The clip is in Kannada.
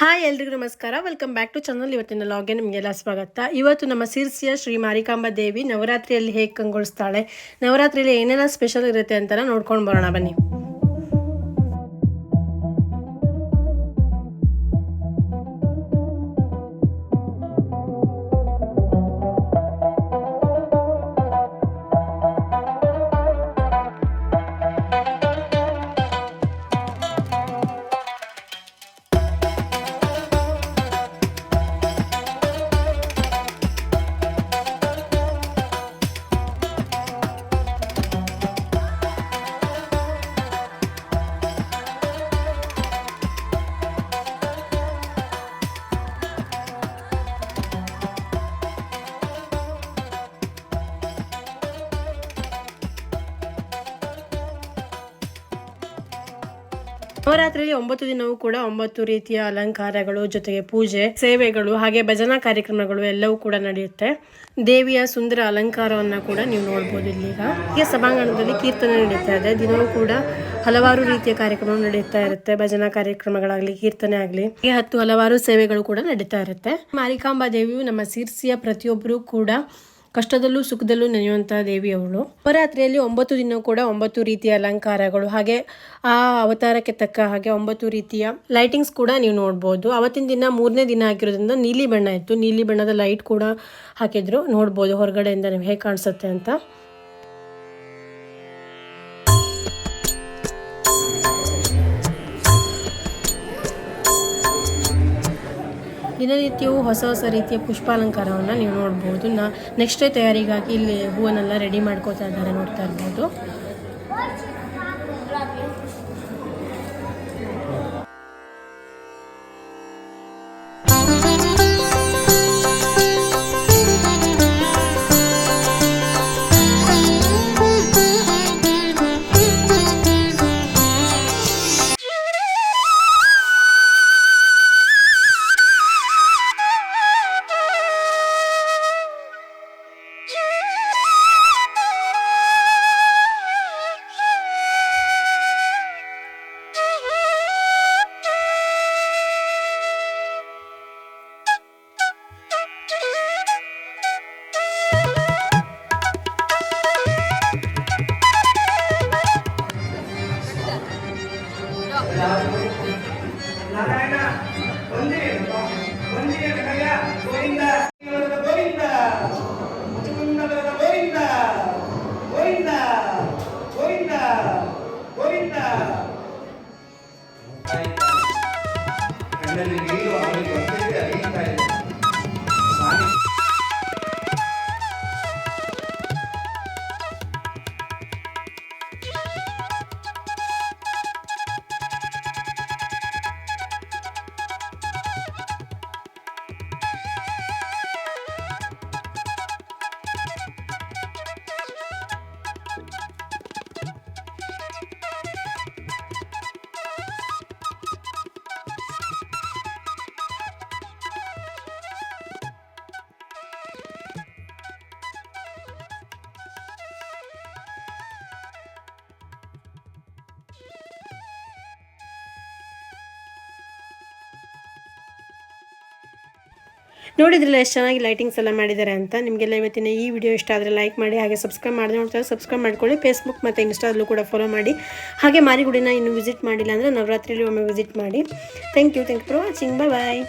ಹಾಯ್ ಎಲ್ರಿಗೂ ನಮಸ್ಕಾರ. ವೆಲ್ಕಮ್ ಬ್ಯಾಕ್ ಟು ಚಾನಲ್ ಇವತ್ತಿನ ಲಾಗ್ಗೆ ನಿಮಗೆಲ್ಲ ಸ್ವಾಗತ. ಇವತ್ತು ನಮ್ಮ ಸಿರ್ಸಿಯ ಶ್ರೀ ಮಾರಿಕಾಂಬಾ ದೇವಿ ನವರಾತ್ರಿಯಲ್ಲಿ ಹೇಗೆ ಕಂಗೊಳಿಸ್ತಾಳೆ, ನವರಾತ್ರಿಯಲ್ಲಿ ಏನೆಲ್ಲ ಸ್ಪೆಷಲ್ ಇರುತ್ತೆ ಅಂತ ನೋಡ್ಕೊಂಡು ಬರೋಣ ಬನ್ನಿ. ನವರಾತ್ರಿಯಲ್ಲಿ ಒಂಬತ್ತು ದಿನವೂ ಕೂಡ ಒಂಬತ್ತು ರೀತಿಯ ಅಲಂಕಾರಗಳು ಜೊತೆಗೆ ಪೂಜೆ, ಸೇವೆಗಳು ಹಾಗೆ ಭಜನಾ ಕಾರ್ಯಕ್ರಮಗಳು ಎಲ್ಲವೂ ಕೂಡ ನಡೆಯುತ್ತೆ. ದೇವಿಯ ಸುಂದರ ಅಲಂಕಾರವನ್ನ ಕೂಡ ನೀವು ನೋಡ್ಬೋದು ಇಲ್ಲಿಗ. ಹೀಗೆ ಸಭಾಂಗಣದಲ್ಲಿ ಕೀರ್ತನೆ ನಡೀತಾ ಇದೆ. ದಿನವೂ ಕೂಡ ಹಲವಾರು ರೀತಿಯ ಕಾರ್ಯಕ್ರಮ ನಡೀತಾ ಇರುತ್ತೆ. ಭಜನಾ ಕಾರ್ಯಕ್ರಮಗಳಾಗ್ಲಿ, ಕೀರ್ತನೆ ಆಗ್ಲಿ ಹೀಗೆ ಹತ್ತು ಹಲವಾರು ಸೇವೆಗಳು ಕೂಡ ನಡೀತಾ ಇರುತ್ತೆ. ಮಾರಿಕಾಂಬಾ ದೇವಿಯು ನಮ್ಮ ಸಿರ್ಸಿಯ ಪ್ರತಿಯೊಬ್ಬರು ಕೂಡ ಕಷ್ಟದಲ್ಲೂ ಸುಖದಲ್ಲೂ ನೆನೆಯುವಂಥ ದೇವಿ ಅವಳು. ನವರಾತ್ರಿಯಲ್ಲಿ ಒಂಬತ್ತು ದಿನ ಕೂಡ ಒಂಬತ್ತು ರೀತಿಯ ಅಲಂಕಾರಗಳು, ಹಾಗೆ ಆ ಅವತಾರಕ್ಕೆ ತಕ್ಕ ಹಾಗೆ ಒಂಬತ್ತು ರೀತಿಯ ಲೈಟಿಂಗ್ಸ್ ಕೂಡ ನೀವು ನೋಡ್ಬೋದು. ಅವತ್ತಿನ ದಿನ ಮೂರನೇ ದಿನ ಆಗಿರೋದ್ರಿಂದ ನೀಲಿ ಬಣ್ಣ ಇತ್ತು. ನೀಲಿ ಬಣ್ಣದ ಲೈಟ್ ಕೂಡ ಹಾಕಿದ್ರು. ನೋಡ್ಬೋದು, ಹೊರಗಡೆಯಿಂದ ನೀವು ಹೇಗೆ ಕಾಣಿಸುತ್ತೆ ಅಂತ. ದಿನನಿತ್ಯವೂ ಹೊಸ ಹೊಸ ರೀತಿಯ ಪುಷ್ಪಾಲಂಕಾರವನ್ನು ನೀವು ನೋಡ್ಬೋದು. ನಾ ನೆಕ್ಸ್ಟ್ ಡೇ ತಯಾರಿಗಾಗಿ ಇಲ್ಲಿ ಹೂವನ್ನೆಲ್ಲ ರೆಡಿ ಮಾಡ್ಕೋತಾ ಇದ್ದಾರೆ ನೋಡ್ತಾ ಇರ್ಬೋದು. கண்ணனிலே ನೋಡಿದ್ರಲ್ಲ ಎಷ್ಟು ಚೆನ್ನಾಗಿ ಲೈಟಿಂಗ್ಸ್ ಎಲ್ಲ ಮಾಡಿದ್ದಾರೆ ಅಂತ? ನಿಮಗೆಲ್ಲ ಇವತ್ತಿನ ಈ ವಿಡಿಯೋ ಇಷ್ಟ ಆದರೆ ಲೈಕ್ ಮಾಡಿ, ಹಾಗೆ ಸಬ್ಸ್ಕ್ರೈಬ್ ಮಾಡಿದ್ರೆ ನೋಡ್ತಾರೆ ಸಬ್ಸ್ಕ್ರೈಬ್ ಮಾಡ್ಕೊಳ್ಳಿ. ಫೇಸ್ಬುಕ್ ಮತ್ತು ಇನ್ಸ್ಟಾದಲ್ಲೂ ಕೂಡ ಫಾಲೋ ಮಾಡಿ. ಹಾಗೆ ಮಾರಿಗುಡಿನ ಇನ್ನೂ ವಿಸಿಟ್ ಮಾಡಿಲ್ಲ ಅಂದರೆ ನವರಾತ್ರಿಯಲ್ಲಿ ಒಮ್ಮೆ ವಿಸಿಟ್ ಮಾಡಿ. Thank you thank you for watching bye bye